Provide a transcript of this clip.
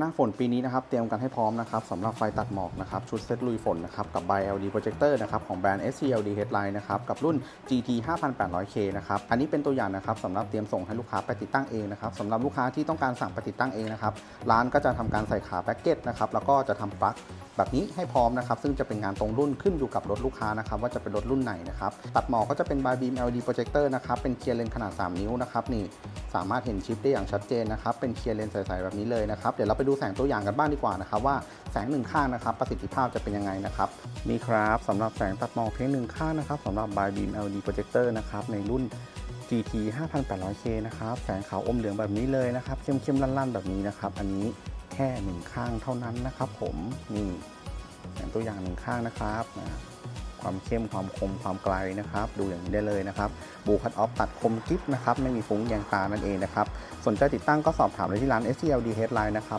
หน้าฝนปีนี้นะครับเตรียมกันให้พร้อมนะครับสำหรับไฟตัดหมอกนะครับชุดเซตลุยฝนนะครับกับ by LD projector นะครับของแบรนด์ SCLD Headline นะครับกับรุ่น GT 5800K นะครับอันนี้เป็นตัวอย่างนะครับสำหรับเตรียมส่งให้ลูกค้าไปติดตั้งเองนะครับสำหรับลูกค้าที่ต้องการสั่งไปติดตั้งเองนะครับร้านก็จะทำการใส่ขาแพ็กเกจนะครับแล้วก็จะทำปลั๊กแบบนี้ให้พร้อมนะครับซึ่งจะเป็นงานตรงรุ่นขึ้นอยู่กับรถลูกค้านะครับว่าจะเป็นรถรุ่นไหนนะครับตัดหมอกก็จะเป็น by beam LED projector นะครับเป็นเคลียร์เลนขนาด 3 นิ้วนะครับนี่ สามารถเห็นชิปได้อย่างชัดเจนนะครับ เป็นเคลียร์เลนส์ใสๆแบบนี้เลยนะครับ เดี๋ยวเราไปดูแสงตัวอย่างกันบ้างดีกว่านะครับว่าแสงหนึ่งข้างนะครับ ประสิทธิภาพจะเป็นยังไงนะครับนี่ครับสำหรับแสงตัดหมอกเพียงหนึ่งข้างนะครับสำหรับ by beam LED projector นะครับในรุ่น GT 5800K นะครับแสงขาวอมเหลืองแบบนี้เลยนะครับเข้มๆลั่นๆ แบบนี้นะครับ อันนี้แค่หนึ่งข้างเท่านั้นนะครับ ผมนี่แสงตัวอย่างหนึ่งข้างนะครับนะ ความเข้มความคมความไกลนะครับ ดูอย่างนี้ได้เลยนะครับบูคัตออฟตัดคมกิ๊บนะครับไม่มีฟุ้งแยงตานั่นเองนะครับสนใจติดตั้งก็สอบถามเลยที่ร้าน SCLD Headline นะครับ